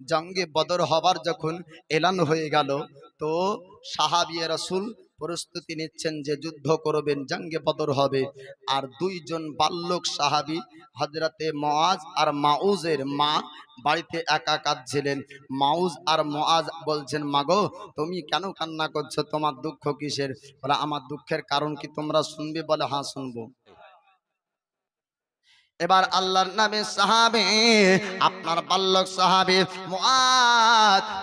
জঙ্গে বদর হবার যখন এলান হয়ে গেল, তো সাহাবিয়ে রসুল প্রস্তুতি নিচ্ছেন যে যুদ্ধ করবেন, জঙ্গে বদর হবে। আর দুইজন বাল্যক সাহাবি হজরতে মআজ আর মাউজের মা, বাড়িতে একা কাঁদছিলেন। মাউজ আর মআজ বলছেন, মাগো, তুমি কেন কান্না করছ? তোমার দুঃখ কিসের? বলে, আমার দুঃখের কারণ কি তোমরা শুনবে? বলে হ্যাঁ শুনব। এবার আল্লাহর নামে সাহাবে, আপনার বাল্যক সাহাবি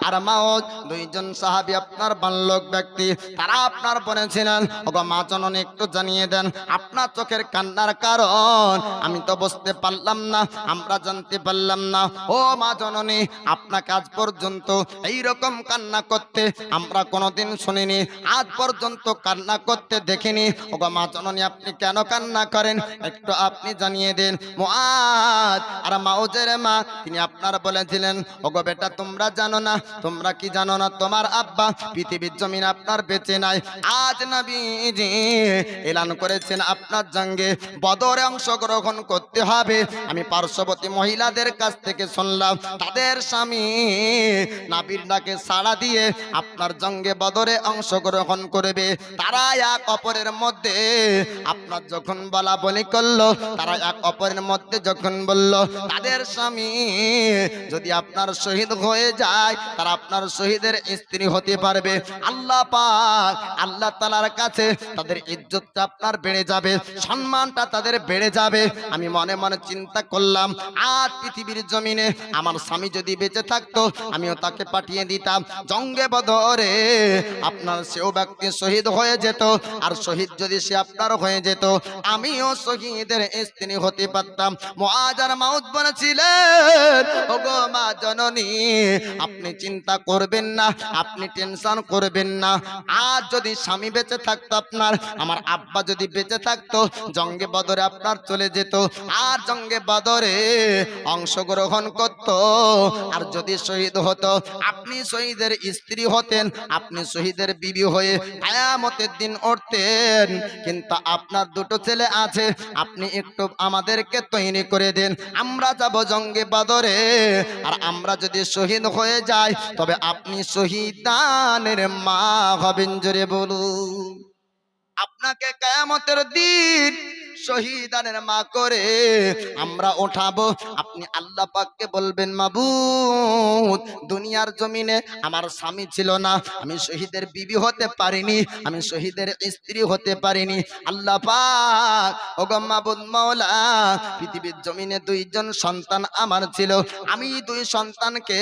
আর মাউদ, দুইজন সাহাবি আপনার বাল্যক ব্যক্তি, তারা আপনার বলেছিলেন, ওগো মা জননী, একটু জানিয়ে দেন, আপনার চোখের কান্নার কারণ, আমি তো বুঝতে পারলাম না, আমরা জানতে পারলাম না। ও মা জননী, আপনাকে আজ পর্যন্ত এই রকম কান্না করতে আমরা কোনোদিন শুনিনি, আজ পর্যন্ত কান্না করতে দেখিনি। ওগো মা জননী, আপনি কেন কান্না করেন? একটু আপনি জানিয়ে দেন মুআদ। আর মাউজের মা, তিনি আপনার বলেছিলেন, ওগো বেটা, তোমরা জানো না, তোমরা কি জানো না, তোমার আব্বা পৃথিবীর জমিন আপনার বেঁচে নাই। আজ নবীজি এলান করেছেন আপনার জঙ্গে, বদরে অংশগ্রহণ করতে হবে। আমি পার্শ্ববর্তী মহিলাদের কাছ থেকে শুনলাম, তাদের স্বামী নাবির ডাকে সাড়া দিয়ে আপনার জঙ্গে বদরে অংশগ্রহণ করবে। তারা এক অপরের মধ্যে, আপনার যখন বলা বলি করল, তারা এক অপরের মধ্যে যখন বলল, তাদের স্বামী যদি আপনার শহীদ হয়ে যায়, তারা আপনার শহীদের স্ত্রী হতে পারবে। আল্লাহ পাক, আল্লাহ তালার কাছে তাদের ইজ্জতটা আপনার বেড়ে যাবে, সম্মানটা তাদের বেড়ে যাবে। আমি মনে মনে চিন্তা করলাম, আর পৃথিবীর জমিনে আমার স্বামী যদি বেঁচে থাকতো, আমিও তাকে পাঠিয়ে দিতাম। জঙ্গে বদরে আপনার সেও ব্যক্তি শহীদ হয়ে যেত, আর শহীদ যদি সে আপনার হয়ে যেত, আমিও শহীদের স্ত্রী হতে পারতাম। মহাজার মাউদ বলেছিলেন মা জননী, আপনি চিন্তা করবেন না, আপনি টেনশন করবেন না। আর যদি স্বামী বেঁচে থাকতো আপনার, আমার আব্বা যদি বেঁচে থাকতো, জঙ্গে বদরে আপনার চলে যেত। আর জঙ্গে বদরে অংশগ্রহণ করত। আর যদি শহীদ হতো, আপনি শহীদের স্ত্রী হতেন, আপনি শহীদের বিবি হয়ে কায়ামতের দিন উঠতেন। কিন্তু আপনার দুটো ছেলে আছে, আপনি একটু আমাদেরকে তৈরি করে দিন। আমরা যাব জঙ্গে বাদরে। আর আমরা যদি শহীদ হয়ে যাই, তবে আপনি শহীদানের মা হবেন জোরে বলুন। আপনাকে কেয়ামতের দিন শহীদানের মা করে আমরা ওঠাবো। আপনি আল্লাহ পাককে বলবেন, মাবুদ, দুনিয়ার জমিনে আমার স্বামী ছিল না। আমি শহীদের বিবি হতে পারিনি। আমি শহীদের স্ত্রী হতে পারিনি। আল্লাহ পাক, ওগো মাবুদ মাওলা, পৃথিবীর জমিনে দুইজন সন্তান আমার ছিল। আমি দুই সন্তানকে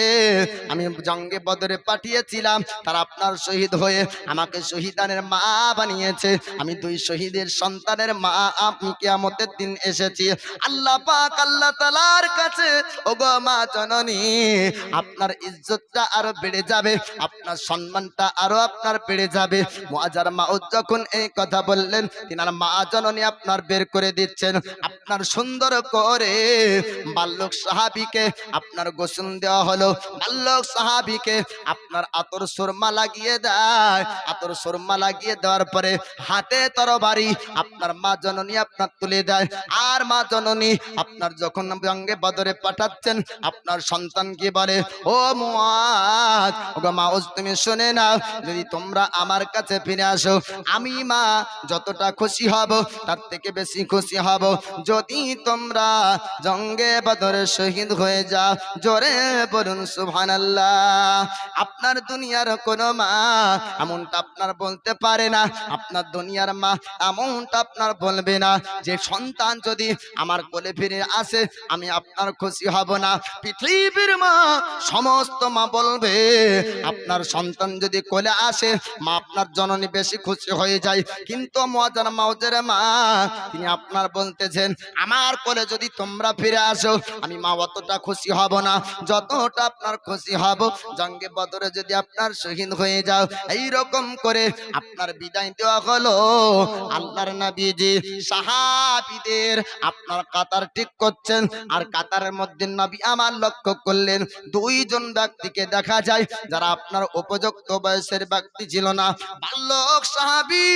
আমি জঙ্গে বদরে পাঠিয়েছিলাম। তারা আপনার শহীদ হয়ে আমাকে শহীদানের মা বানিয়েছে। আমি দুই শহীদের সন্তানের মা আমি কিয়ামতের দিন এসেছি। আল্লাহ পাক আল্লাহ তালার কাছে, ওগো মা জননী, আপনার ইজ্জতটা আরও বেড়ে যাবে, আপনার সম্মানটা আরও আপনার বেড়ে যাবে। মুআজার মাউদ যখন এই কথা বললেন, তিনার মা জননী আপনার বের করে দিচ্ছেন। আপনার সুন্দর করে বাল্যক সাহাবিকে আপনার গোসল দেওয়া হলো। বাল্যক সাহাবিকে আপনার আতর সুরমা লাগিয়ে দেয়। আতর সুরমা লাগিয়ে দেওয়ার পরে হাতে তরবারি আপনার মা জননী আপনার তুলে দেয়। আর মা জননী, আপনার যখন জঙ্গে বদরে পাঠাচ্ছেন, আপনার সন্তান কি বলে? ও ওগো মা তুমি শুনে নাও, যদি তোমরা আমার কাছে ফিরে আসো, আমি মা যতটা খুশি হব, তার থেকে বেশি খুশি হব। যদি তোমরা জঙ্গে বদরে শহীদ হয়ে যাও, জোরে বলুন সুবহানাল্লাহ, আপনার দুনিয়ার কোনো মা এমনটা আপনার বলতে পারে না। আপনার দুনিয়ার মা এমনটা আপনার বলবে না। যে সন্তান যদি আমার কোলে ফিরে আসে, আমি আপনার খুশি হব না। পৃথিবীর মা সমস্ত মা বলবে, আপনার সন্তান যদি কোলে আসে, মা আপনার জননী বেশি খুশি হয়ে যায়। কিন্তু মজার মাউজের মা, তিনি আপনার বলতেছেন, আমার কোলে যদি তোমরা ফিরে আসো, আমি মা অতটা খুশি হব না। যতটা আপনার খুশি হব, জঙ্গে বদরে যদি আপনার শহীদ হয়ে যাও এই রকম করে আপনার বিদায় দেওয়া হলো আল্লাহর নবীজি। সাহা সাহাবিদের। আপনার কাতার ঠিক করছেন আর কাতারের মধ্যে নবী আমার লক্ষ্য করলেন। দুইজন ব্যক্তিকে দেখা যায় যারা আপনার উপযুক্ত বয়সের ব্যক্তি ছিল না। বাল্যক সাহাবি,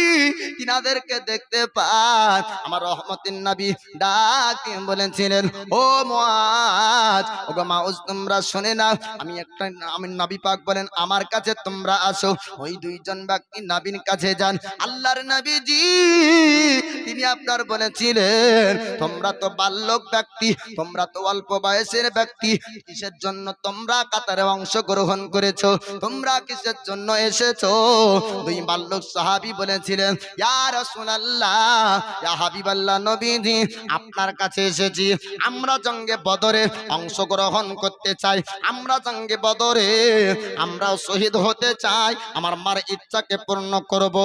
তিনাদেরকে দেখতে পান। আমার রহমতিন নবী ডাক বলেছিলেন, ও মুআজ ও গো মাউজ, তোমরা শুনে না, আমি একটা, আমি নবী পাক বলেন, আমার কাছে তোমরা আসো। ওই দুইজন ব্যক্তি নবীর কাছে যান। আল্লাহর নবীজি, তিনি আপনার বলেছিলেন, তোমরা তো বাল্যক ব্যক্তি, তোমরা তো অল্প বয়সের ব্যক্তি, কিসের জন্য তোমরা কাতারে অংশগ্রহণ করেছ? তোমরা কিসের জন্য এসেছ? দুই বাল্যক সাহাবি বলেছিলেন, ইয়া রাসূলুল্লাহ, ইয়া হাবিবাল্লাহ নবীজি, আপনার কাছে এসেছি। আমরা জঙ্গে বদরে অংশগ্রহণ করতে চাই, আমরা জঙ্গে বদরে আমরাও শহীদ হতে চাই, আমার মার ইচ্ছাকে পূর্ণ করব,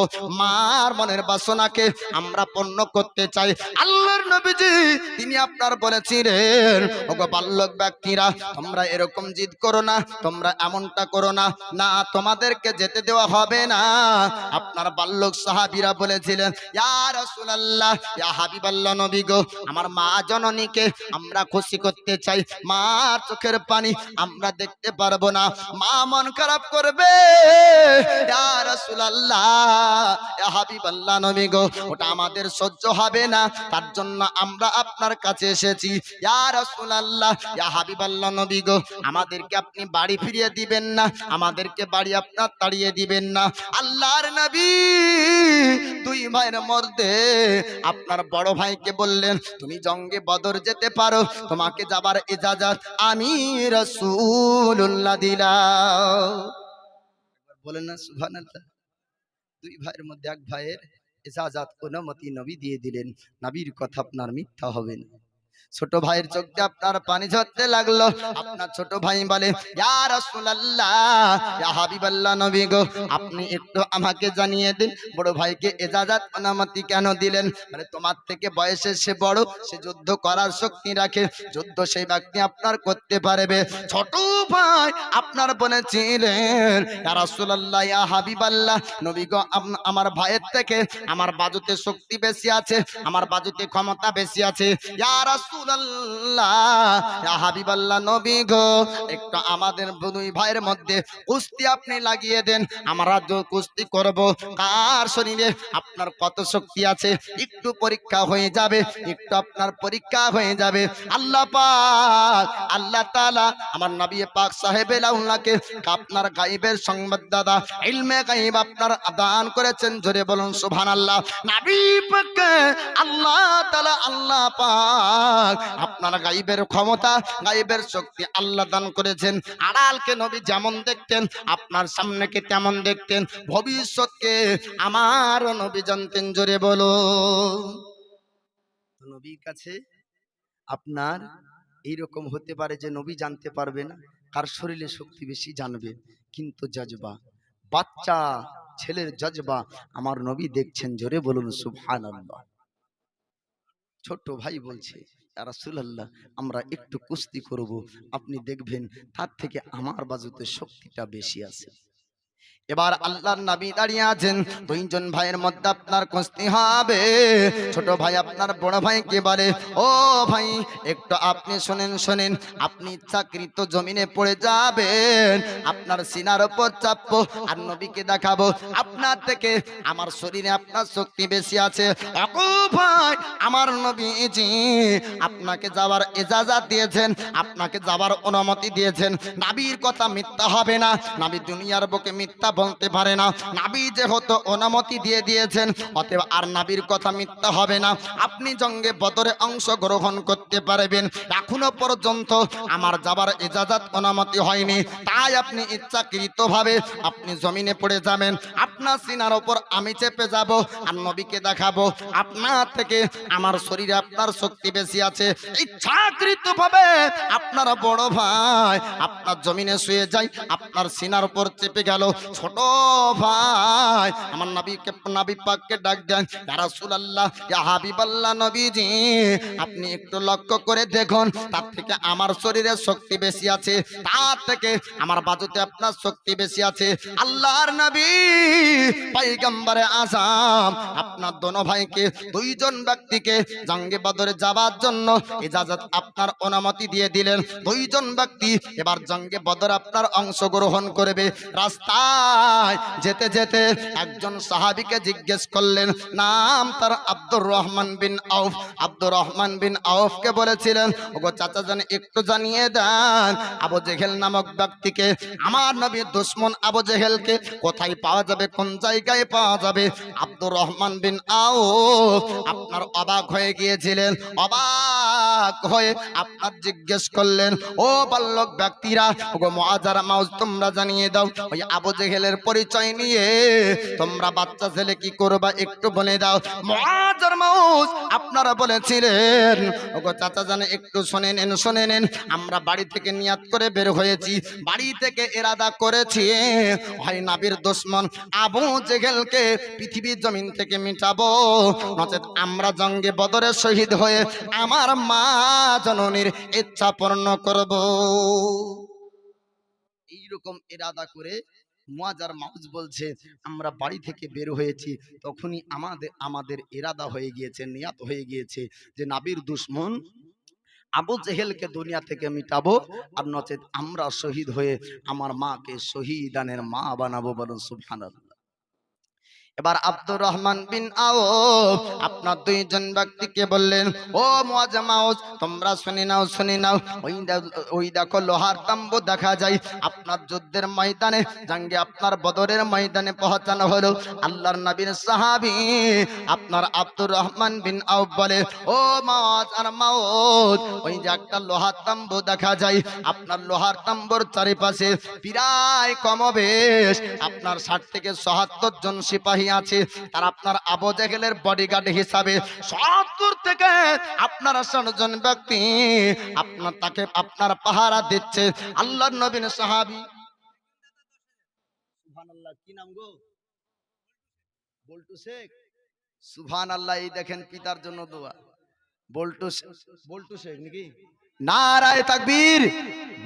মার মনের বাসনাকে আমরা পূর্ণ করতে চাই। আল্লাহর নবীজি, তিনি আপনার বলেছিলেন, ওগো বাল্যক ব্যক্তিরা, তোমরা এরকম জিদ করো না, তোমরা এমনটা করো না না, তোমাদেরকে যেতে দেওয়া হবে না। আপনার সাহাবীরা বলেছিলেন, ইয়া নবী গো, আমার মা জননীকে আমরা খুশি করতে চাই। মা চোখের পানি আমরা দেখতে পারব না। মা মন খারাপ করবে। ইয়া রাসূলুল্লাহ, ইয়া হাবিবাল্লাহ নবী গো, ওটা আমাদের সহ্য হবে না। তার জন্য আমরা আপনার কাছে এসেছি। আমাদেরকে আপনি বাড়ি ফিরিয়ে দিবেন না, আমাদেরকে বাড়ি আপনার তাড়িয়ে দিবেন না। আল্লাহর নবী দুই ভাইয়ের মধ্যে আপনার বড় ভাইকে বললেন, তুমি জঙ্গে বদর যেতে পারো, তোমাকে যাবার ইজাজত আমি রাসূলুল্লাহ দিলাম। বলেন না, সুবহানাল্লাহ। দুই ভাইয়ের মধ্যে এক ভাইয়ের ইজাজত অনুমতি নবী দিয়ে দিলেন। নবীর কথা আপনার মিথ্যা হবে না। ছোট ভাইয়ের চোখ দিয়ে আপনার পানি ঝরতে লাগল। আপনার ছোট ভাই বলে আপনি একটু আমাকে জানিয়ে দিন, বড় ভাইকে এজাজত অনুমতি কেন দিলেন? মানে তোমার থেকে বয়সে সে বড়, সে যুদ্ধ করার শক্তি রাখে, যুদ্ধ সেই ব্যক্তি আপনার করতে পারবে। ছোট ভাই আপনার বলেছিলেন ইয়া রাসূলুল্লাহ, ইয়া হাবিবাল্লাহ নবী গো আমার ভাইয়ের থেকে আমার বাজুতে শক্তি বেশি আছে, আমার বাজুতে ক্ষমতা বেশি আছে। ইয়া ইয়া নবী আপনার কত শক্তি আছে? একটু পরীক্ষা হয়ে যাবে, একটু আপনার পরীক্ষা হয়ে যাবে। আল্লাহ পাক, আল্লাহ আমার নবী পাক লাউলাকে আপনার গাইবের সংবাদদাতা ইলমে গাইব আপনার দান করেছেন। জোরে বলুন, সুবহানাল্লাহ। নবী পাককে আল্লাহ তাআলা, আল্লাহ পাক আপনার গাইবের ক্ষমতা, গাইবের শক্তি আল্লাহ দান করেছেন। আড়ালকে নবী যেমন দেখতেন, আপনার সামনেকে তেমন দেখতেন। ভবিষ্যৎকে আমার নবী জানতেন, জোরে বলো। নবীর কাছে আপনার এইরকম হতে পারে যে নবী জানতে পারবে না, কার শরীরে শক্তি বেশি জানবে? কিন্তু জজবা, বাচ্চা, ছেলের জজবা আমার নবী দেখছেন, জোরে বলুন, সুবহানাল্লাহ। ছোট ভাই বলছে রাসূলুল্লাহ আমরা একটু কুস্তি করব। আপনি দেখবেন তার থেকে আমার বাজুতে শক্তিটা বেশি আছে। এবার আল্লাহর নবী দাঁড়িয়ে আছেন। দুইজন ভাইয়ের মধ্যে আপনার কুস্তি হবে। ছোট ভাই আপনার বড় ভাই ভাইকে বলে? ও ভাই, একটু আপনি শুনেন শুনেন। আপনি চাকরিত জমিনে পড়ে যাবেন। আপনার সিনার উপর চাপবো আর নবীকে দেখাবো। আপনার থেকে আমার শরীরে আপনার শক্তি বেশি আছে। ভাই, আমার নবীজি, আপনাকে যাওয়ার এজাজাত দিয়েছেন। আপনাকে যাওয়ার অনুমতি দিয়েছেন। নাবির কথা মিথ্যা হবে না। নাবি দুনিয়ার বুকে মিথ্যা বলতে পারে না। নাবি যেহেতু অনুমতি দিয়ে দিয়েছেন, অতএব আর নাবির কথা মিথ্যা হবে না। আপনি জঙ্গে বদরে অংশ গ্রহণ করতে পারবেন। এখনও পর্যন্ত আমার যাবার ইজাজাত অনুমতি হয়নি। তাই আপনি ইচ্ছাকৃতভাবে আপনি জমিনে পড়ে যাবেন। আপনার সিনার ওপর আমি চেপে যাব আর নবীকে দেখাবো। আপনার থেকে আমার শরীরে আপনার শক্তি বেশি আছে। ইচ্ছাকৃতভাবে আপনার বড় ভাই আপনার জমিনে শুয়ে যায়, আপনার সিনার উপর চেপে গেল। ছোট ছোট ভাই। আমার নবীকে, নবী পাককে ডাক দেন হাবিবাল্লাহ নবীজি, আপনি একটু লক্ষ্য করে দেখুন, তার থেকে আমার শরীরে শক্তি বেশি আছে, তার থেকে আমার বাজুতে আপনার শক্তি বেশি আছে। আল্লাহর নবী, পয়গম্বরে আজম আপনার দোনো ভাইকে, দুইজন ব্যক্তিকে জঙ্গে বদরে যাবার জন্য ইজাজত আপনার অনুমতি দিয়ে দিলেন। দুইজন ব্যক্তি এবার জঙ্গে বদর আপনার অংশগ্রহণ করবে। যেতে যেতে একজন সাহাবীকে জিজ্ঞেস করলেন, নাম তার আব্দুর রহমান বিন আউফ? আব্দুর রহমান বিন আউফকে বলেছিলেন, ওগো চাচা একটু জানিয়ে দেন, আবু জেহেল নামক ব্যক্তিকে। আমার দুশ্মন আবু জেহেলকে কোথায় পাওয়া যাবে, কোন জায়গায় পাওয়া যাবে? আব্দুর রহমান বিন আউফ আপনার অবাক হয়ে গিয়েছিলেন। অবাক হয়ে আপনার জিজ্ঞেস করলেন, ও বাল্যক ব্যক্তিরা, ওগো মুআজারা মাউজ তোমরা জানিয়ে দাও। ওই আবু জেহেলের পরিচয় নিয়ে তোমরা বাচ্চা ছেলে কি করবা একটু বলে দাও। মুআজার মাউজ আপনারা বলেছিলেন, ওগো চাচা জানে, একটু শুনে নেন শুনে নেন, আমরা বাড়ি থেকে নিয়াত করে বের হয়েছি। বাড়ি থেকে এরাদা করেছি, হয় নাবির দুশ্মন আবু জেহেলকে পৃথিবীর জমিন থেকে মিটাবো। নচেত আমরা জঙ্গে বদরে শহীদ হয়ে আমার মা জননীর ইচ্ছা পূর্ণ করব। এইরকম এরাদা করে মুয়াজার মাউজ বলছে আমরা বাড়ি থেকে বের হয়েছি। তখনই আমাদের আমাদের এরাদা হয়ে গিয়েছে নিয়াত হয়ে গিয়েছে যে নাবির দুশ্মন আবু জেহেলকে দুনিয়া থেকে মিটাবো আর নচেত আমরা শহীদ হয়ে আমার মাকে শহীদানের মা বানাবো বরং সুবহানাল্লাহ। এবার আব্দুর রহমান বিন আউফ আপনার দুইজন ব্যক্তিকে বললেন, ও মুয়াজ্জামাউজ তোমরা শুনে নাও শুনে নাও, ওই ওই দেখো লোহার তাম্বু দেখা যায়। আপনার যুদ্ধের ময়দানে, জাঙ্গে আপনার বদরের ময়দানে পৌঁছানো হলো। আল্লাহর নবীর সাহাবী আপনার আব্দুর রহমান বিন আউফ বলে, ও মাওয়াজ আর মাওজ ওই যে একটা লোহার তাম্বু দেখা যায়। আপনার লোহার তাম্বুর চারিপাশে প্রায় কমবেশ। আপনার ষাট থেকে সহাত্তর জন সিপাহী আছে তার আপনার আবু জেহেলের বডিগার্ড হিসাবে সত্তর থেকে আপনার ষাট ব্যক্তি আপনার তাকে আপনার পাহারা দিচ্ছে। আল্লাহর নবীন সাহাবী। সুবহানাল্লাহ কি নাম গো? বল্টু শেখ? সুবহান আল্লাহ এই দেখেন পিতার জন্য দোয়া। বল্টু বল্টু শেখ নাকি? নারায় তাকবীর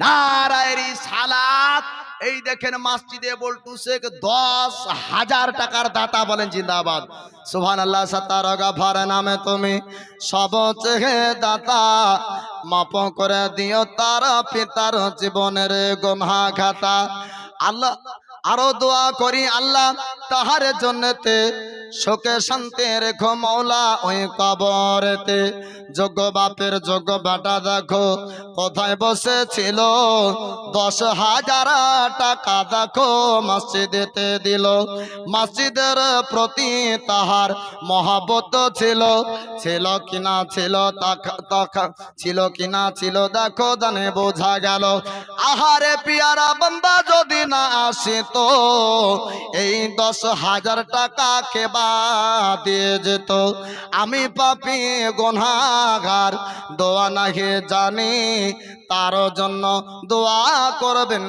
নারায়ের সালাত। এই দেখেন মাসজিদে বল্টু শেখ দশ হাজার টাকার দাতা বলেন জিন্দাবাদ। সুহান আল্লাহ সত্তার গাফার নামে তুমি সব চেহে দাতা। মাপ করে দিও তার পিতার জীবনের গোমহা খাতা আল্লাহ, আরও দোয়া করি আল্লাহ তাহার জন্যতে শোকে শান্তি রেখো মৌলা ওই কবরেতে। যোগ্য বাপের যোগ্য বাটা দেখো, কোথায় বসেছিল? দশ হাজার টাকা দেখো, মসজিদেতে দিল। মসজিদের প্রতি তাহার মহাবত ছিল। ছিল কিনা ছিল ছিল কিনা ছিল দেখো, জানে বোঝা গেল। আহারে পিয়ারা বান্দা যদি না আসিত, এই দশ হাজার টাকা কেবা দিয়ে যেত আমি পাপি গোনাগার দোয়া নাহি জানি তার জন্য দোয়া করবেন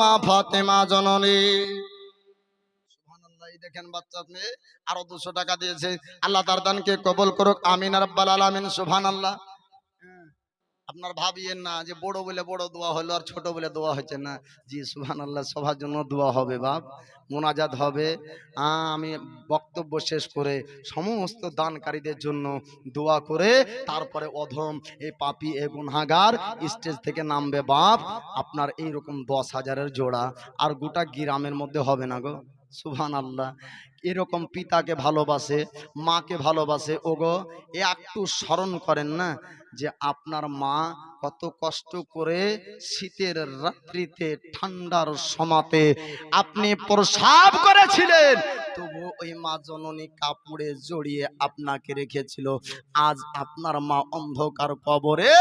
মা ফাতেমা জননী। দেখেন বাচ্চা মেয়ে আরও দুশো টাকা দিয়েছে। আল্লাহ তার দানকে কবল করুক আমিন রাব্বাল আলামিন সুবহানাল্লাহ। হ্যাঁ, আপনার ভাবিয়েন না যে বড় বলে বড় দোয়া হলো আর ছোট বলে দোয়া হচ্ছে না। জি, সুবহানাল্লাহ, সবার জন্য দোয়া হবে বাপ, মোনাজাত হবে। আমি বক্তব্য শেষ করে সমস্ত দানকারীদের জন্য দোয়া করে তারপরে অধম এই পাপি এ গুনহাগার স্টেজ থেকে নামবে বাপ। আপনার এইরকম দশ হাজারের জোড়া আর গোটা গ্রামের মধ্যে হবে না গো। সুবহান আল্লাহ এরকম পিতাকে ভালোবাসে মাকে ভালোবাসে। ওগো এ একটু স্মরণ করেন না যে আপনার মা কত কষ্ট করে শীতের রাত্রিতে ঠান্ডার সমাতে আপনি প্রসাব করেছিলেন। তবু ওই মা জননী কাপড়ে জড়িয়ে আপনাকে রেখেছিল। আজ আপনার মা অন্ধকার কবরে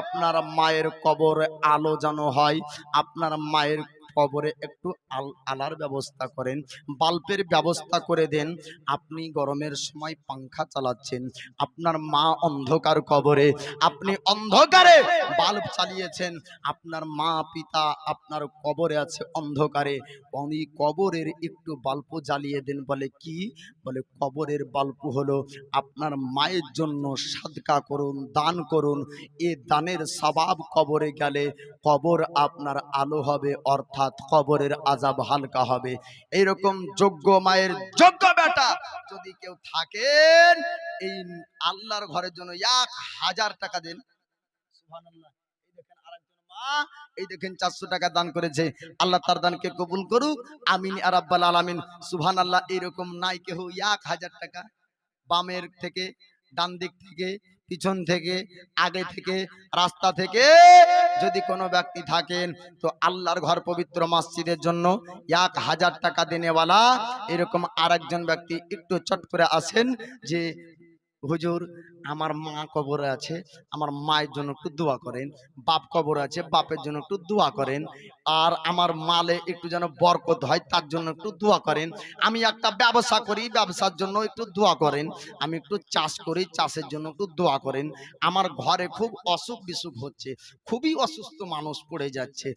আপনার মায়ের কবরে আলো যেন হয় আপনার মায়ের কবরে একটু আল, আলার ব্যবস্থা করেন। বাল্বের ব্যবস্থা করে দেন। আপনি গরমের সময় পাংখা চালাচ্ছেন। আপনার মা অন্ধকার কবরে। আপনি অন্ধকারে বাল্ব চালিয়েছেন। আপনার মা, পিতা আপনার কবরে আছে অন্ধকারে। উনি কবরের একটু বাল্ব জ্বালিয়ে দেন। বলে, কি? বলে, কবরের বাল্ব হলো আপনার মায়ের জন্য সাদকা করুন, দান করুন। এ দানের সবাব কবরে গেলে কবর আপনার আলো হবে। অর্থাৎ কবরের আজাব হালকা হবে। এইরকম যোগ্য মায়ের যোগ্য বেটা যদি কেউ থাকেন, এই আল্লাহর ঘরের জন্য এক হাজার টাকা দেন। এই দেখেন চারশো টাকা দান করেছে। আল্লাহ তার দানকে কবুল করুক, আমিন আর আব্বাল আলামিন। সুবহান আল্লাহ এইরকম নাই কেহ, এক হাজার টাকা বামের থেকে, ডান দিক থেকে পিছন থেকে, আগে থেকে, রাস্তা থেকে যদি কোনো ব্যক্তি থাকেন, তো আল্লাহর ঘর পবিত্র মসজিদের জন্য এক হাজার টাকা দেনেওয়ালা এরকম আরেকজন ব্যক্তি একটু চট করে আসেন যে হুজুর, আমার মা কবরে আছে, আমার মায়ের জন্য একটু দোয়া করেন, বাপ কবর আছে, বাপের জন্য একটু দোয়া করেন, আর আমার মালে একটু যেন বরকত হয়, তার জন্য একটু দোয়া করেন, আমি একটা ব্যবসা করি, ব্যবসার জন্য একটু দোয়া করেন, আমি একটু চাষ করি, চাষের জন্য একটু দোয়া করেন, আমার ঘরে খুব অসুখ বিসুখ হচ্ছে, খুবই অসুস্থ মানুষ পড়ে যাচ্ছে,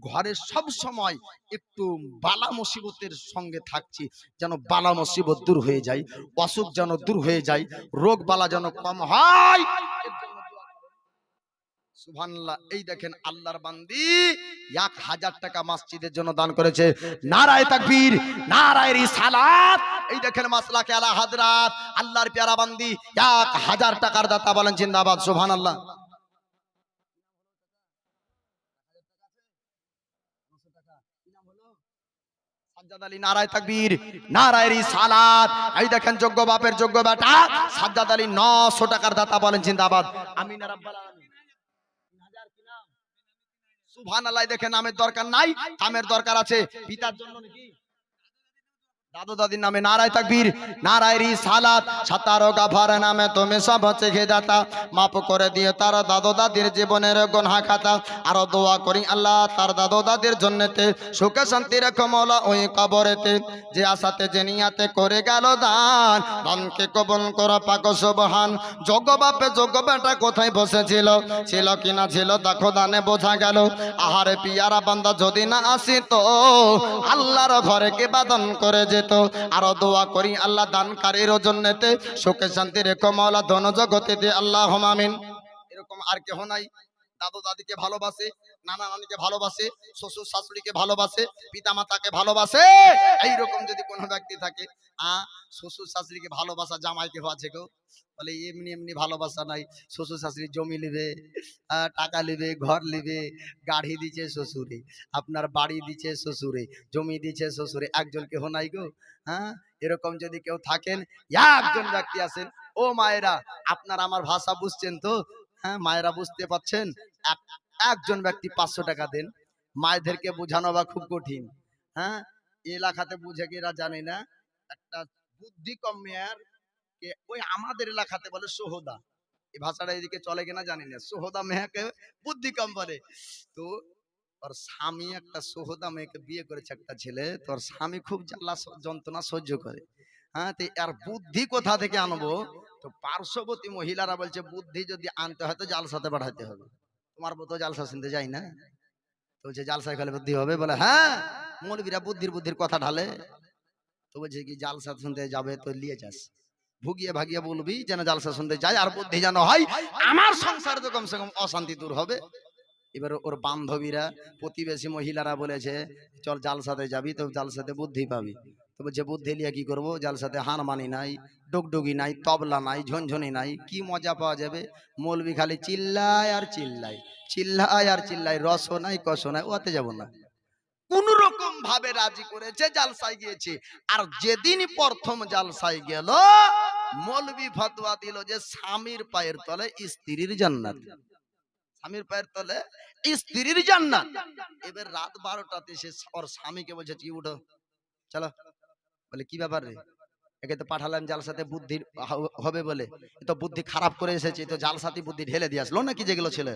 ঘরে সব সময় একটু বালা মুসিবতের সঙ্গে থাকছি, যেন বালা মুসিবত দূর হয়ে যায়, অসুখ যেন দূর হয়ে যায় বালা যেন কম হয় এই দেখেন আল্লাহর বান্দি এক হাজার টাকা মসজিদের জন্য দান করেছে। নারায় তাকবীর, নারায় রিসালাত, এই দেখেন মাসলাকে আলা হাজরাত, আল্লাহর পেয়ারা বান্দি এক হাজার টাকার দাতা বলেন, জিন্দাবাদ, সুবহানাল্লাহ। নারায় দেখেন যোগ্য বাপের যোগ্য বেটা, সাজ্জাদ আলী নশো টাকার দাতা বলেন জিন্দাবাদ। রাব্বাল আলামিন। দেখে নামের দরকার নাই কামের দরকার আছে। পিতার জন্য নাকি দাদু দাদির নামে নারায় তাকবীর, নারায় রি সালাত, সাতারো গাফার নামে তুমি সব চেখে যাতা মাপ করে দিয়ে তার দাদু দাদির জীবনের গনহা খাতা। আরও দোয়া করি আল্লাহ তার দাদু দাদির জন্যতে, সুখে শান্তি রেখো মৌলা ওই কবরেতে। যে আশাতে, যে নিয়াতে করে গেল দান। দানকে কবল করা পাক সুবহান। যোগ্য বাপে, যোগ্য বেটা কোথায় বসেছিল? ছিল কিনা ছিল দেখো দানে বোঝা গেল। আহারে পিয়ারা বান্দা যদি না আসিত, আল্লাহর ঘরে কে বাদন করে যেত আরও দোয়া করি, আল্লাহ দানকারীর জন্যতে সুখে শান্তি রেখো, মাওলা ধন জগতে আল্লাহ আমিন। এরকম আর কেহ নাই। দাদু দাদিকে ভালোবাসে নানা নানিকে ভালোবাসে শ্বশুর শাশুড়িকে ভালোবাসে পিতা মাতাকে ভালোবাসে, এইরকম যদি কোনো ব্যক্তি থাকে, আ শ্বশুর শাশুড়িকে ভালোবাসা জামাইকে আছে কেউ বলে, এমনি এমনি ভালোবাসা নাই শ্বশুর শাশুড়ি জমি নেবে টাকা নেবে, ঘর লিবে গাড়ি দিচ্ছে শ্বশুরে, আপনার বাড়ি দিচ্ছে শ্বশুরে, জমি দিচ্ছে শ্বশুরে, একজন কেহ নাই গো হ্যাঁ এরকম যদি কেউ থাকেন, একজন ব্যক্তি আছেন, ও মায়েরা, আপনার আমার ভাষা বুঝছেন তো? হ্যাঁ মায়েরা বুঝতে পাচ্ছেন একজন ব্যক্তি পাঁচশো টাকা দেন, মায়েদেরকে বোঝানো বা খুব কঠিন হ্যাঁ এলাকাতে বুঝে কি এরা জানে না? একটা বুদ্ধি কম মেয়ার ওই আমাদের এলাকাতে বলে সোহদা। এই ভাষাটা এদিকে চলে কিনা জানি না। সোহদা মেয়াকে বুদ্ধি কম বলে। তো ওর স্বামী একটা সোহদা মেয়েকে বিয়ে করেছে একটা ছেলে। তোর স্বামী খুব জ্বালা যন্ত্রণা সহ্য করে। হ্যাঁ তো আর বুদ্ধি কোথা থেকে আনব? তো পার্শ্ববর্তী মহিলারা বলছে, বুদ্ধি যদি আনতে হয় তো জালসাতে পাঠাতে হবে। তোমার মতো জালসা শুনতে যাই না? তো বলছে জালসা খেলে বুদ্ধি হবে? বলে হ্যাঁ মৌলবীরা বুদ্ধির বুদ্ধির কথা ঢালে। তো বলছে কি, জালসা শুনতে যাবে তো নিয়ে যাস। ভুগিয়ে ভাগিয়ে বলবি যেন জালসা শুনতে যাই আর বুদ্ধি যেন হয়, আমার সংসার তো কমসে কম অশান্তি দূর হবে। এবার ওর বান্ধবীরা, প্রতিবেশী মহিলারা বলেছে, চল জালসাতে যাবি তো জালসাতে বুদ্ধি পাবি। তো বলছে, বুদ্ধি নিয়ে কি করব? জালসাতে হানমানি নাই, ডুগডুগি নাই, তবলা নাই, ঝনঝনি নাই, কি মজা পাওয়া যাবে? মৌলবি খালি চিল্লায় আর চিল্লায় চিল্লায় আর চিল্লায়, রসও নাই, কষও নাই, ওতে যাব না। কোন রকম ভাবে রাজি করেছে, জালসায় গিয়েছে। আর যেদিন প্রথম জালসায় গেল মৌলবি ফতোয়া দিল যে স্বামীর পায়ের তলে স্ত্রীর জান্নাত। স্বামীর পায়ের তলে স্ত্রীর জান্নাত। এবার রাত বারোটাতে সে ওর স্বামীকে বলছে কি উঠো। চলো। বলে, কি ব্যাপার রে? একে তো পাঠালাম জালসাতে বুদ্ধি হবে বলে। তো বুদ্ধি খারাপ করে এসেছে। তো জালসাতে বুদ্ধি ঢেলে দিয়ে আসলো নাকি যেগুলো ছেলে?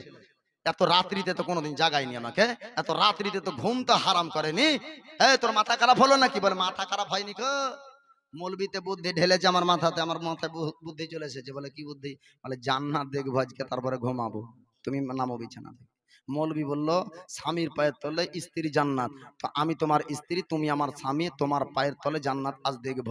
এত রাত্রিতে তো কোনোদিন জাগায়নি আমাকে। এত রাত্রিতে তো ঘুম তো হারাম করেনি। হ্যাঁ তোর মাথা খারাপ হলো নাকি? বলে, মাথা খারাপ হয়নি কো মলবিতে বুদ্ধি ঢেলেছে আমার মাথাতে, আমার মাথায় বুদ্ধি চলে এসেছে। বলে, কি বুদ্ধি? বলে, জান্নাত দেখব আজকে, তারপরে ঘুমাবো। তুমি নামো বিছানা থেকে। মৌলবি বলল, স্বামীর পায়ের তলে স্ত্রী জান্নাত। তো আমি তোমার স্ত্রী, তুমি আমার স্বামী, তোমার পায়ের তলে জান্নাত আজ দেখব।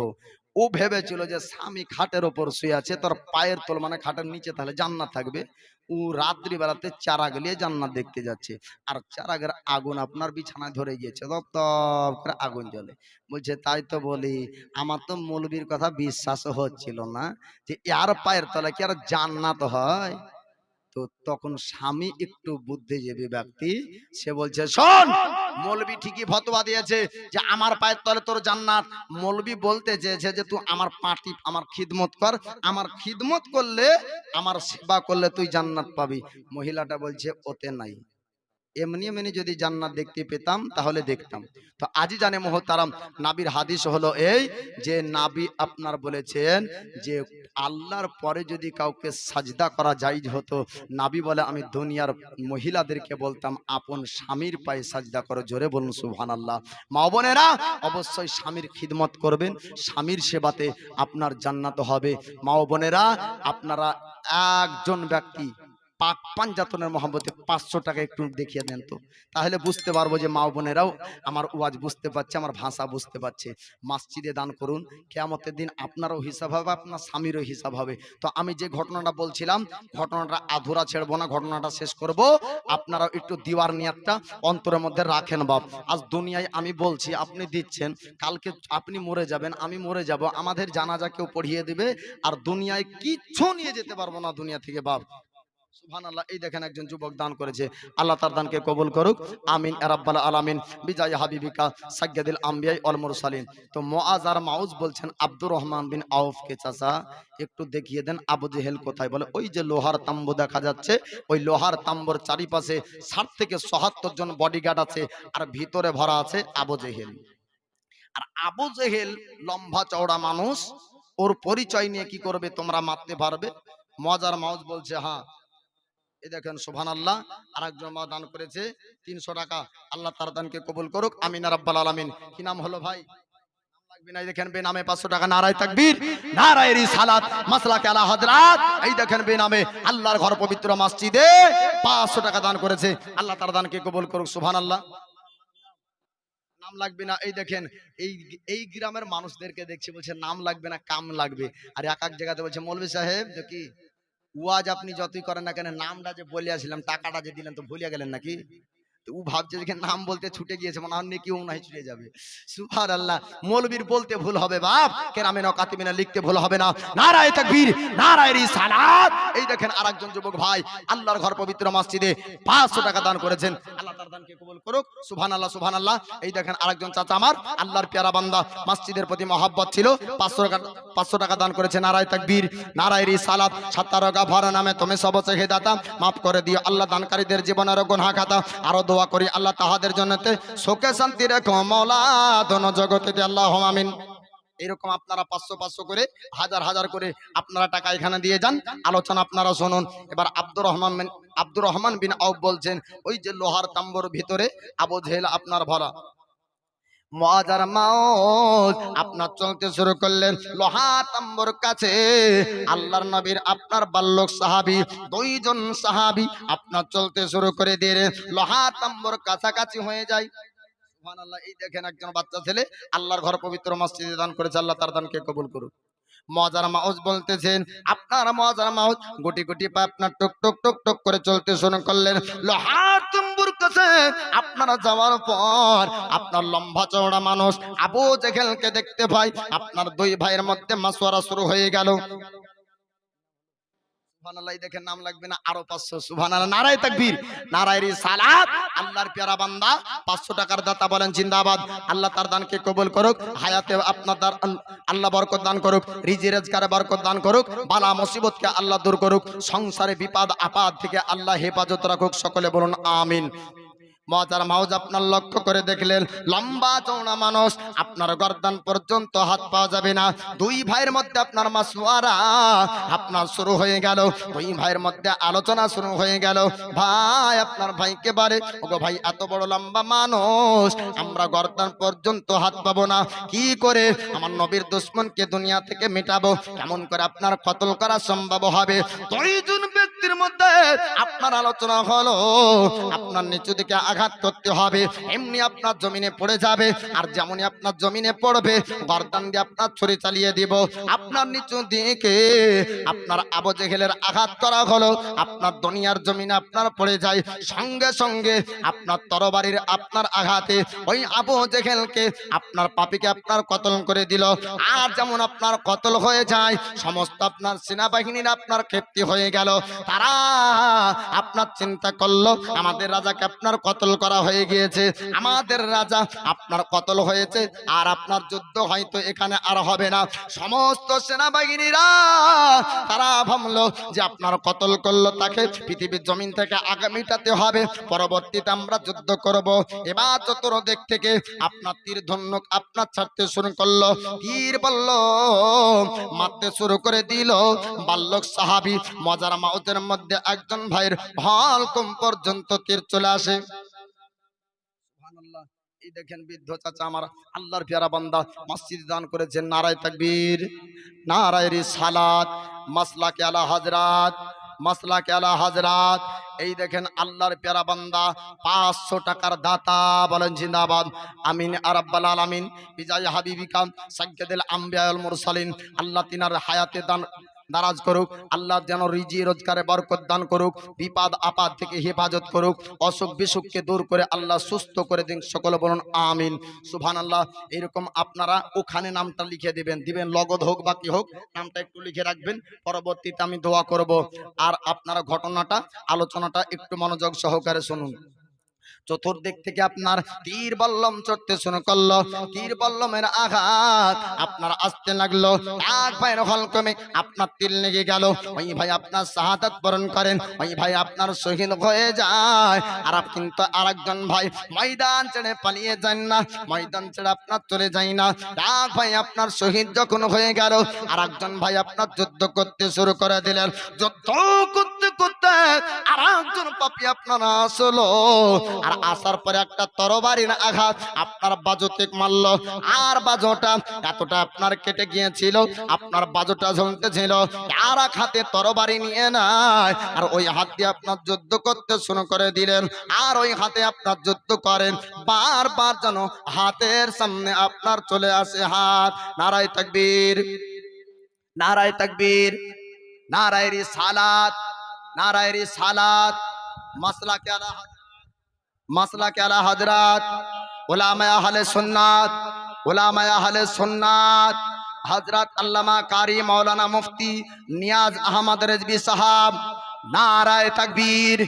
ও ভেবেছিল যে স্বামী খাটের ওপর শুয়ে আছে, তোর পায়ের তল মানে খাটের নিচে তাহলে জান্নাত থাকবে। ও রাত্রি বেলাতে চারা গলিয়ে জান্নাত দেখতে যাচ্ছে। আর চারাগের আগুন আপনার বিছানায় ধরে গিয়েছে তপ তপ করে আগুন জ্বলে। বলছে, তাই তো বলি, আমার তো মৌলবীর কথা বিশ্বাস হচ্ছিল না যে এর পায়ের তলায় কি আর জান্নাত হয়? তো তখন স্বামী একটু বুদ্ধিজীবী ব্যক্তি, সে বলছে, শোন মৌলবী ঠিকই ফতোয়া দিয়েছে যে আমার পায়ের তলে তোর জান্নাত। মৌলবি বলতে চেয়েছে যে তুই আমার পাটি, আমার খিদমত কর। আমার খিদমত করলে, আমার সেবা করলে তুই জান্নাত পাবি। মহিলাটা বলছে, ওতে নাই। এমনি এমনি যদি জান্নাত দেখতে পেতাম, তাহলে দেখতাম। তো আজই জানে মোহতারাম, নাবির হাদিস হলো এই যে নাবি আপনার বলেছেন যে আল্লাহর পরে যদি কাউকে সাজদা করা জাইজ হতো, নাবি বলে, আমি দুনিয়ার মহিলাদেরকে বলতাম, আপন স্বামীর পায়ে সাজদা করো। জোরে বলুন সুবহান আল্লাহ মা বোনেরা, অবশ্যই স্বামীর খিদমত করবেন, স্বামীর সেবাতে আপনার জান্নাত হবে। মা বোনেরা, আপনারা একজন ব্যক্তি পাক পাঞ্জাতনের মহব্বতে পাঁচশো টাকা একটু দেখিয়ে দেন তো। তাহলে বুঝতে পারব যে মা বোনেরাও আমার ওয়াজ বুঝতে পারছে, আমার ভাষা বুঝতে পারছে। মাসজিদে দান করুন, কেয়ামতের দিন আপনারও হিসাব হবে, আপনার স্বামীরও হিসাব হবে। তো আমি যে ঘটনাটা বলছিলাম, ঘটনাটা আধুরা ছেড়বো না, ঘটনাটা শেষ করব। আপনারাও একটু দিওয়ার নিয়াতটা অন্তরের মধ্যে রাখেন বাপ। আজ দুনিয়ায় আমি বলছি, আপনি দিচ্ছেন, কালকে আপনি মরে যাবেন, আমি মরে যাব, আমাদের জানাজা কেউ পড়িয়ে দিবে, আর দুনিয়ায় কিচ্ছু নিয়ে যেতে পারব না দুনিয়া থেকে বাপ। একটু দেখিয়ে দেন, আবু জেহেল কোথায় বলে, ওই যে লোহার তাম্বু দেখা যাচ্ছে, ওই লোহার চারিপাশে ষাট থেকে সহাত্তর জন বডিগার্ড আছে আর ভিতরে ভরা আছে আবু জেহেল। আর আবু জেহেল লম্বা চওড়া মানুষ, ওর পরিচয় নিয়ে কি করবে তোমরা মারতে পারবে? মজার মাউজ বলছে হ্যাঁ দেখেন সোভান আল্লাহ আর একজন মা দান করেছে, তিনশো টাকা। আল্লাহ তার দানকে কবুল করুক, আমিন রাব্বাল আলামিন। কি নাম হলো ভাই? পাঁচশো টাকা দান করেছে। আল্লাহ করুক আল্লাহ নাম লাগবে না, এই দেখেন, এই এই গ্রামের মানুষদেরকে দেখছি, বলছে নাম লাগবে না, কাম লাগবে। আর এক এক জায়গাতে বলছে, মৌলভী সাহেব কি ওয়াজ আপনি যতই করেন না কেন, নামটা যে বলিয়াছিলাম টাকাটা যে দিলেন তো ভুলিয়া গেলেন নাকি? ও ভাবছে যে নাম বলতে ছুটে গিয়েছে, মনে হয় কেউ নাই ছুটে যাবে। সুভার আল্লাহ মৌলবীর বলতে ভুল হবে বাপ, কেরামে নকাতিমিনা লিখতে ভুল হবে না। নারায় তাকবীর, নারায় রিসালাত। এই দেখেন আরেকজন যুবক ভাই, আল্লাহর ঘর পবিত্র মসজিদে 500 টাকা দান করেছেন। আল্লাহ তার দানকে কবুল করুক। সুবহানাল্লাহ সুবহানাল্লাহ। এই দেখেন আরেকজন চাচা আমার, আল্লাহর পেয়ারা বান্দা। মসজিদের প্রতি মহব্বত ছিল। 500 টাকা 500 টাকা দান করেছে নারায় তাকবীর, নারায় রিসালাত। সাত্তার গাফার নামে তুমি সব চাহে দাতা মাফ করে দিও আল্লাহ দানকারীদের জীবনের গুনাহ খাতা। আরও দোয়া করি আল্লাহ তাহাদের জন্যতে সুখে শান্তি রেখো মৌলা ধন জগতে আল্লাহ আমিন। এরকম আপনারা পাঁচশো পাঁচশো করে, হাজার হাজার করে আপনারা টাকা এখানে দিয়ে যান, আলোচনা আপনারা শুনুন। এবার আব্দুর রহমান আব্দুর রহমান বিন আউ বলছেন, ওই যে লোহার তাম্বর ভিতরে আবু জেহেল আপনার ভরা। মজার মাউস। আপনার চলতে শুরু করলেন লোহা তাম্বর কাছে। আল্লাহর নবীর আপনার বাল্যক সাহাবি, দুইজন সাহাবি আপনার চলতে শুরু করে দিয়ে লোহা তাম্বর কাছাকাছি হয়ে যায়। এই দেখেন একজন বাচ্চা ছেলে আল্লাহর ঘর পবিত্র মসজিদে দান করেছে। আল্লাহ তার দানকে কবুল করুক। মজার মাউস বলতেছেন, আপনার মজার মাউস গুটি গুটি পা আপনার টুক টুক টুক টুক করে চলতে শুরু করলেন। লোহার কাছে আপনারা যাওয়ার পর আপনার লম্বা চওড়া মানুষ আবু জেহেলকে দেখতে পাই আপনার দুই ভাইয়ের মধ্যে মাসোয়ারা শুরু হয়ে গেল। জিন্দাবাদ। আল্লাহ তার দানকে কবুল করুক, হায়াতে আপনার আল্লাহ বরকত দান করুক বরকত দান করুক, বালা মুসিবতকে আল্লাহ দূর করুক, সংসারে বিপাদ, আপাদ থেকে আল্লাহ হেফাজত রাখুক, সকলে বলুন, আমিন। মজার মাউজ আপনার লক্ষ্য করে দেখলেন, লম্বা চৌড়া মানুষ, আপনার গর্দান পর্যন্ত হাত পাওয়া যাবে না। দুই ভাইয়ের মধ্যে আপনার মাসুয়ারা আপনার শুরু হয়ে গেল। দুই ভাইয়ের মধ্যে আলোচনা শুরু হয়ে গেল। ভাই, আপনার ভাইকে বারে? ওগো ভাই, এত বড় লম্বা মানুষ, আমরা গর্দান পর্যন্ত হাত পাবো না। কি করে? আমার নবীর দুশ্মনকে দুনিয়া থেকে মেটাবো? কেমন করে আপনার কতল করা সম্ভব হবে? দুইজন ব্যক্তির মধ্যে আপনার আলোচনা হলো। আপনার নিচু দিকে আঘাত করতে হবে। এমনি আপনার জমিনে পড়ে যাবে, আর যেমনই আপনার জমিনে পড়বে, গর্দান দিয়ে আপনার ছুরি চালিয়ে দিব। আপনার নিচু দিকে আপনার আবু জেহেলের আঘাত করা হলো। আপনার দুনিয়ার জমিনে আপনার পড়ে যায়। সঙ্গে সঙ্গে আপনার তরবারির আপনার আঘাতে ওই আবু জেহেলকে আপনার পাপিকে আপনার কতল করে দিল। আর যেমন আপনার কতল হয়ে যায়, সমস্ত আপনার সেনাবাহিনীর আপনার ক্ষেপ্তি হয়ে গেল। তারা আপনার চিন্তা করল, আমাদের রাজাকে আপনার কতল করা হয়ে গিয়েছে? আমাদের রাজা আপনার কতল হয়েছে? আর আপনার যুদ্ধ হয়তো এখানে আর হবে না। সমস্ত সেনাবাহিনীরা তারা ভাবলো যে আপনার কতল করল তাকে পৃথিবীর জমিন থেকে আগামীটাতে হবে। পরবর্তীতে আমরা যুদ্ধ করব। এবার চতুর চতুর্দিক থেকে আপনার তীর ধনুক আপনার ছাড়তে শুরু করল। তীর বলল, মারতে শুরু করে দিল। বাল্যক সাহাবি মজার মাউতের মধ্যে একজন ভাইয়ের ভালো কম পর্যন্ত তীর চলে আসে। এই দেখেন বৃদ্ধ চাচা আমার আল্লাহর পেয়ারা বান্দা মসজিদ দান করেছেন নারায় তাকবীর, নারায় সালাত মাসলাকে আলা হাজরাত, মাসলাকে আলা হাজরাত। এই দেখেন আল্লাহর পেয়ারা বান্দা, পাঁচশো টাকার দাতা বলেন জিন্দাবাদ। আমিন আরাব্বাল আলামিন। বিজয় হাবিবিকা, সাজ্জাদুল আম্বিয়াউল মুরসালিন। আল্লাহ তিনার হায়াতে দান নারাজ করুক, আল্লাহ যেন রিজি, রোজগারে বরকত দান করুক, বিপদ, আপাদ থেকে হেফাজত করুক, অসুখ বিসুখকে দূর করে আল্লাহ সুস্থ করে দিন, সকলে বলুন আমিন। সুবহান আল্লাহ এরকম আপনারা ওখানে নামটা লিখে দিবেন দিবেন লগদ হোক বা কি হোক, নামটা একটু লিখে রাখবেন, পরবর্তীতে আমি দোয়া করব। আর আপনারা ঘটনাটা, আলোচনাটা একটু মনোযোগ সহকারে শুনুন। চতুর্দিক থেকে আপনার তীর বল্লম চড়তে শুরু করল। তীর বল্লমের আঘাত আপনার আসতে লাগল। এক ভাইয়ের হলকমে আপনার তীর লেগে গেল। ওই ভাই আপনার শাহাদাত বরণ করেন। ওই ভাই আপনার শহীদ হয়ে যায়। আর কিন্তু আরেকজন ভাই ময়দান ছেড়ে পালিয়ে যান না। ময়দান ছেড়ে আপনার চলে যায় না। এক ভাই আপনার শহীদ যখন হয়ে গেল আর একজন ভাই আপনার যুদ্ধ করতে শুরু করে দিলেন। যুদ্ধ করতে করতে আর একজন পাপি আপনার আসলো। আর আসার পরে একটা তরবারির আঘাত আপনার বাজুতে মারলো। আর বাজোটা এতটা আপনার কেটে গিয়েছিল, আপনার বাজোটা ঝলতেছিল। আর এক হাতে তরবারি নিয়ে নাই, আর ওই হাত দিয়ে আপনার যুদ্ধ করতে শুরু করে দিলেন। আর ওই হাতে আপনার যুদ্ধ করেন, বারবার যেন হাতের সামনে আপনার চলে আসে হাত। নারায় তাকবীর নারায় তাকবীর, নারায় সালাত নারায় সালাত, মাসলা কে আলা মাসলা কে আলা হজরত, ওলামায় আহলে সুন্নাত, ওলামায় আহলে সুন্নাত, হজরত আল্লামা কারি মৌলানা মুফতি নিয়াজ আহমদ রেজবি সাহাব, নারায় তাকবীর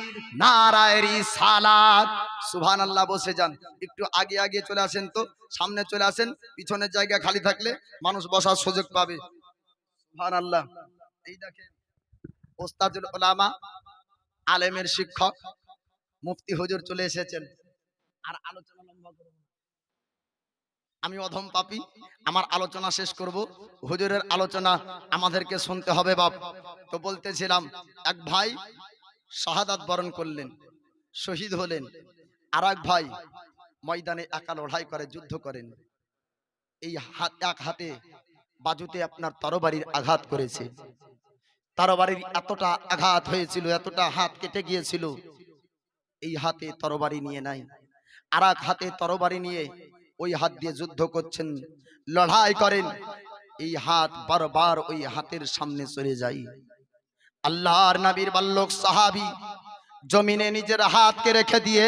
নারায় রিসালাত সুবহান আল্লাহ বসে যান। একটু আগে আগে চলে আসেন তো, সামনে চলে আসেন, পিছনের জায়গা খালি থাকলে মানুষ বসার সুযোগ পাবে। সুবহান আল্লাহ এই দেখেন ওস্তাদুল ওলামা আলেমের শিক্ষক, মুফতি হুজুর চলে এসেছেন। আর আলোচনা লম্বা করব আমি অধম পাপি, আমার আলোচনা শেষ করব। হুজুরের আলোচনা আমাদেরকে শুনতে হবে বাপ। তো বলতেছিলাম, এক ভাই শাহাদাত বরণ করলেন, শহীদ হলেন। আর এক ভাই ময়দানে একা লড়াই করে, যুদ্ধ করেন। এই হাত এক হাতে বাজুতে আপনার তরবারির আঘাত করেছে। তরবারির এতটা আঘাত হয়েছিল, এতটা হাত কেটে গিয়েছিল। এই হাতে তরবারি নিয়ে নাই। আর হাতে তরবারি নিয়ে ওই হাত দিয়ে যুদ্ধ করছেন, লড়াই করেন। এই হাত বারবার ওই হাতের সামনে চলে যাই আল্লাহর নবীর বাল্যক সাহাবি জমিনে নিজের হাতকে রেখে দিয়ে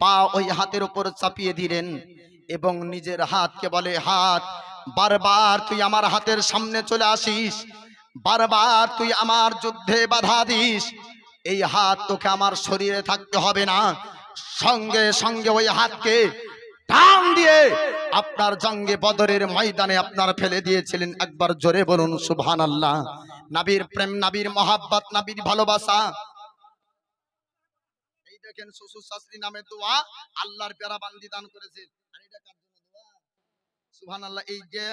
পা ওই হাতের উপর চাপিয়ে দিলেন এবং নিজের হাতকে বলে, হাত, বারবার তুই আমার হাতের সামনে চলে আসিস। বারবার তুই আমার যুদ্ধে বাধা দিস। এই হাত তোকে আমার শরীরে থাকতে হবে না। সঙ্গে সঙ্গে ওই হাতকে টান দিয়ে আপনার জঙ্গে বদরের ময়দানে আপনার ফেলে দিয়েছিলেন। একবার জোরে বলুন সুবহান আল্লাহ নাবির প্রেম, নাবির মহাব্বত, নাবির ভালোবাসা। এই দেখেন শ্বশুর শাশুড়ি নামে দোয়া, আল্লাহর পেয়ারা বান্দি দান করেছে আর এটা কার জন্য দোয়া? সুবহান আল্লাহ এই যে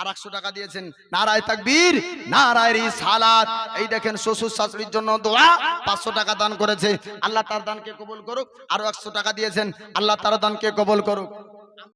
আর একশো টাকা দিয়েছেন। নারায় তাকবীর নারায় সালাত। এই দেখেন শ্বশুর শাশুড়ির জন্য দোয়া, পাঁচশো টাকা দান করেছে। আল্লাহ তার দানকে কবল করুক, আরও একশো টাকা দিয়েছেন। আল্লাহ তার দানকে কবুল করুক।